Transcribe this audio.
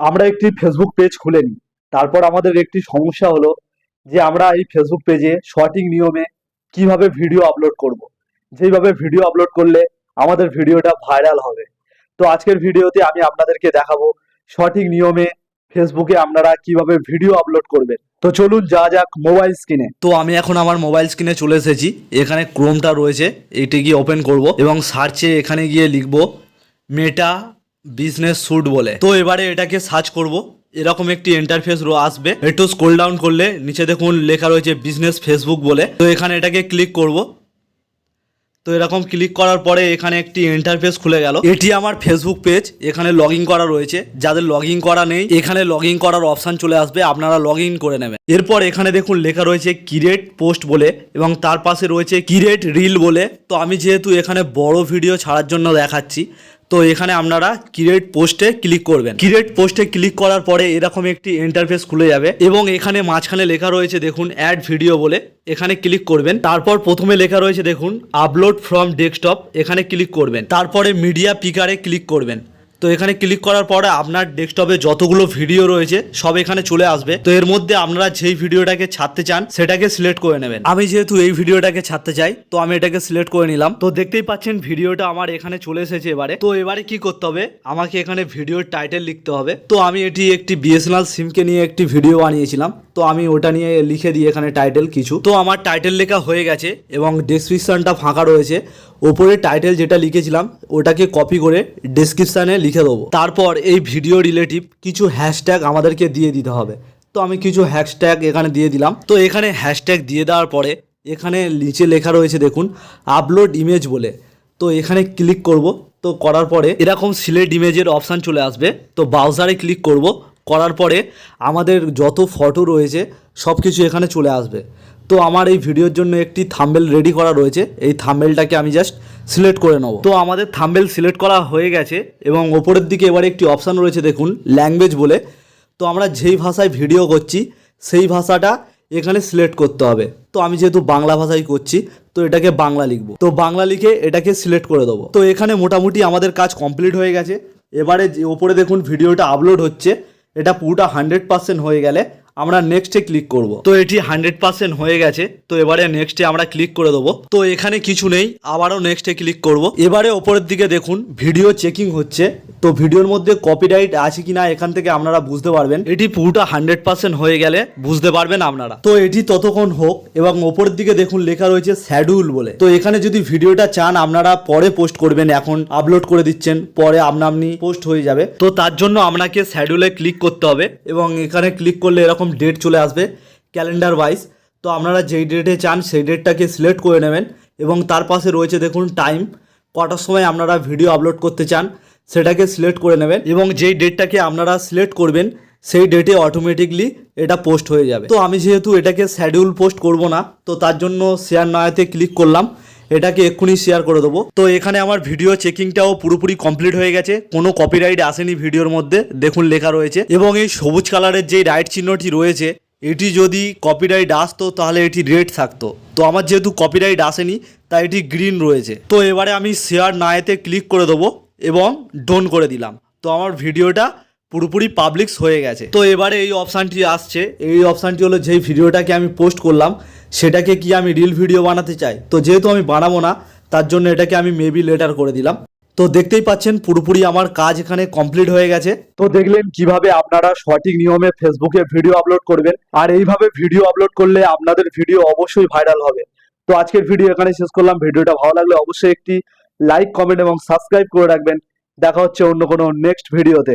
আমরা একটি Facebook page খুলে নিই তারপর আমাদের একটি সমস্যা হলো যে আমরা এই ফেসবুক পেজে সঠিক নিয়মে কীভাবে ভিডিও আপলোড করব। যেইভাবে ভিডিও আপলোড করলে আমাদের ভিডিওটা ভাইরাল হবে। তো আজকের ভিডিওতে আমি আপনাদেরকে দেখাবো সঠিক নিয়মে ফেসবুকে আপনারা কীভাবে ভিডিও আপলোড করবেন। তো চলুন যা যাক মোবাইল স্ক্রিনে তো আমি এখন আমার মোবাইল স্ক্রিনে চলে এসেছি। এখানে ক্রোমটা রয়েছে। এটি গিয়ে ওপেন করব এবং সার্চে এখানে গিয়ে লিখব মেটা বিজনেস স্যুট বলে। তো এবারে এটাকে সার্চ করব। এরকম একটি ইন্টারফেস রো আসবে। একটু স্ক্রোল ডাউন করলে নিচে দেখুন লেখা রয়েছে বিজনেস ফেসবুক বলে। তো এখানে এটাকে ক্লিক করব। তো এরকম ক্লিক করার পরে এখানে একটি ইন্টারফেস খুলে গেল। এটি আমার ফেসবুক পেজ এখানে লগ করা রয়েছে। যাদের লগ করা নেই, এখানে লগ করার অপশান চলে আসবে। আপনারা লগ করে নেবেন। এরপর এখানে দেখুন লেখা রয়েছে কিরেট পোস্ট বলে এবং তার পাশে রয়েছে কিরেট রিল বলে। তো আমি যেহেতু এখানে বড় ভিডিও ছাড়ার জন্য দেখাচ্ছি তো এখানে আপনারা ক্রিয়েট পোস্টে ক্লিক করবেন। ক্রিয়েট পোস্টে ক্লিক করার পরে এরকম একটি ইন্টারফেস খুলে যাবে এবং এখানে মাঝখানে লেখা রয়েছে দেখুন অ্যাড ভিডিও বলে। এখানে ক্লিক করবেন। তারপর প্রথমে লেখা রয়েছে দেখুন আপলোড ফ্রম ডেস্কটপ এখানে ক্লিক করবেন। তারপরে মিডিয়া পিকারে ক্লিক করবেন। তো এখানে ক্লিক করার পরে আপনার ডেস্কটপে যতগুলো ভিডিও রয়েছে, সব এখানে চলে আসবে। তো এর মধ্যে আপনারা যেই ভিডিওটাকে ছাড়তে চান, সেটাকে সিলেক্ট করে নেবেন। আমি যেহেতু এই ভিডিওটাকে ছাড়তে চাই, তো আমি এটাকে সিলেক্ট করে নিলাম। তো দেখতেই পাচ্ছেন ভিডিওটা আমার এখানে চলে এসেছে এবারে। তো এবারে কি করতে হবে? আমাকে এখানে ভিডিওর টাইটেল লিখতে হবে। তো আমি এটি একটি বিএসএনএল সিমকে নিয়ে একটি ভিডিও বানিয়েছিলাম। তো আমি ওটা নিয়ে লিখে দিই এখানে টাইটেল কিছু। তো আমার টাইটেল লেখা হয়ে গেছে এবং ডেসক্রিপশনটা ফাঁকা রয়েছে। ওপরে টাইটেল যেটা লিখেছিলাম, ওটাকে কপি করে ডেসক্রিপশানে লিখে দেবো। তারপর এই ভিডিও রিলেটিভ কিছু হ্যাশট্যাগ আমাদেরকে দিয়ে দিতে হবে। তো আমি কিছু হ্যাশট্যাগ এখানে দিয়ে দিলাম। তো এখানে হ্যাশট্যাগ দিয়ে দেওয়ার পরে এখানে নিচে লেখা রয়েছে দেখুন আপলোড ইমেজ বলে। তো এখানে ক্লিক করব। তো করার পরে এরকম সিলেক্ট ইমেজের অপশান চলে আসবে। তো ব্রাউজারে ক্লিক করব। করার পরে আমাদের যত ফটো রয়েছে সব কিছু এখানে চলে আসবে। তো আমার এই ভিডিওর জন্য একটি থাম্বেল রেডি করা রয়েছে। এই থাম্বেলটাকে আমি জাস্ট সিলেক্ট করে নেব। তো আমাদের থাম্বেল সিলেক্ট করা হয়ে গেছে এবং ওপরের দিকে এবারে একটি অপশান রয়েছে দেখুন ল্যাঙ্গুয়েজ বলে। তো আমরা যেই ভাষায় ভিডিও করছি, সেই ভাষাটা এখানে সিলেক্ট করতে হবে। তো আমি যেহেতু বাংলা ভাষায় করছি, তো এটাকে বাংলা লিখব। তো বাংলা লিখে এটাকে সিলেক্ট করে দেবো। তো এখানে মোটামুটি আমাদের কাজ কমপ্লিট হয়ে গেছে। এবারে ওপরে দেখুন ভিডিওটা আপলোড হচ্ছে। এটা পুরোটা হান্ড্রেড পার্সেন্ট হয়ে গেলে আমরা নেক্সটে ক্লিক করব। তো এটি হান্ড্রেড পার্সেন্ট হয়ে গেছে, তো এবারে নেক্সটে আমরা ক্লিক করে দেবো। তো এখানে কিছু নেই, আবারও নেক্সটে ক্লিক করব। এবারে ওপরের দিকে দেখুন ভিডিও চেকিং হচ্ছে। তো ভিডিওর মধ্যে কপিরাইট আছে কিনা এখান থেকে আপনারা বুঝতে পারবেন। এটি পুরোটা হান্ড্রেড পার্সেন্ট হয়ে গেলে বুঝতে পারবেন আপনারা। তো এটি ততক্ষণ হোক এবং ওপরের দিকে দেখুন লেখা রয়েছে শ্যাডিউল বলে। তো এখানে যদি ভিডিওটা চান, আপনারা পরে পোস্ট করবেন, এখন আপলোড করে দিচ্ছেন, পরে আপনা পোস্ট হয়ে যাবে। তো তার জন্য আপনাকে শ্যাডিউলে ক্লিক করতে হবে এবং এখানে ক্লিক করলে এরকম ডেট চলে আসবে ক্যালেন্ডার ওয়াইজ তো আপনারা যেই ডেটে চান, সেই ডেটটাকে সিলেক্ট করে নেবেন এবং তার পাশে রয়েছে দেখুন টাইম কটার সময় আপনারা ভিডিও আপলোড করতে চান সেটাকে সিলেক্ট করে নেবেন এবং যেই ডেটটাকে আপনারা সিলেক্ট করবেন, সেই ডেটে অটোমেটিকলি এটা পোস্ট হয়ে যাবে। তো আমি যেহেতু এটাকে শ্যাডিউল পোস্ট করব না, তো তার জন্য শেয়ার নয়াতে ক্লিক করলাম। এটাকে এক্ষুনি শেয়ার করে দেবো। তো এখানে আমার ভিডিও চেকিংটাও পুরোপুরি কমপ্লিট হয়ে গেছে। কোনো কপিরাইট আসেনি ভিডিওর মধ্যে, দেখুন লেখা রয়েছে। এবং এই সবুজ কালারের যে রাইট চিহ্নটি রয়েছে, এটি যদি কপিরাইট আসতো, তাহলে এটি রেড থাকতো। তো আমার যেহেতু কপিরাইট আসেনি, তাই এটি গ্রিন রয়েছে। তো এবারে আমি শেয়ার নায়েতে ক্লিক করে দেবো। এবং ডোন করে দিলাম। তো আমার ভিডিওটা পুরোপুরি পাবলিক্স হয়ে গেছে। তো এবারে এই অপশানটি আসছে। এই অপশানটি হলো যেই ভিডিওটাকে আমি পোস্ট করলাম, সেটাকে কি আমি রিল ভিডিও বানাতে চাই? তো যেহেতু আমি বানাবো না, তার জন্য এটাকে আমি মেবি লেটার করে দিলাম। তো দেখতেই পাচ্ছেন, পুরোপুরি আমার কাজ এখানে কমপ্লিট হয়ে গেছে। তো দেখলেন কীভাবে আপনারা সঠিক নিয়মে ফেসবুকে ভিডিও আপলোড করবেন। আর এইভাবে ভিডিও আপলোড করলে আপনাদের ভিডিও অবশ্যই ভাইরাল হবে। তো আজকের ভিডিও এখানে শেষ করলাম। ভিডিওটা ভালো লাগলে অবশ্যই একটি লাইক কমেন্ট এবং সাবস্ক্রাইব করে রাখবেন। দেখা হচ্ছে অন্য কোনো নেক্সট ভিডিওতে